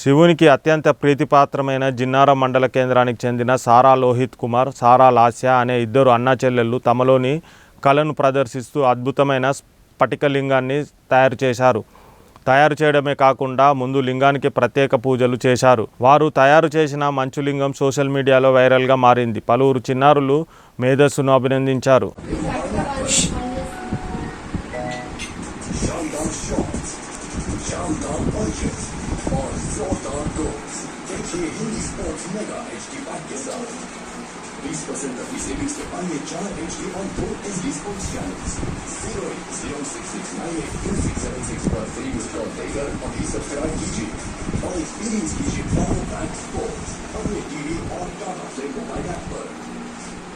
శివునికి అత్యంత ప్రీతిపాత్రమైన జిన్నార మండల కేంద్రానికి చెందిన సారా లోహిత్ కుమార్ సారా లాస్య అనే ఇద్దరు అన్నా చెల్లెళ్ళు తమలోని కళను ప్రదర్శిస్తూ అద్భుతమైన స్ఫటికలింగాన్ని తయారు చేశారు. తయారు చేయడమే కాకుండా ముందు లింగానికి ప్రత్యేక పూజలు చేశారు. వారు తయారు చేసిన మంచు లింగం సోషల్ మీడియాలో వైరల్గా మారింది. పలువురు చిన్నారులు మేధస్సును అభినందించారు. Şam Kampacı. Orta Gold. Türkiye Hindi Sports Mega HD angesagt. 30% auf diese Mixte HD on Pro SD Sports Channels. Steroid 0669 2676 plus 3 with on E-Subscribe GG. All Experience GG Power Bank Sports.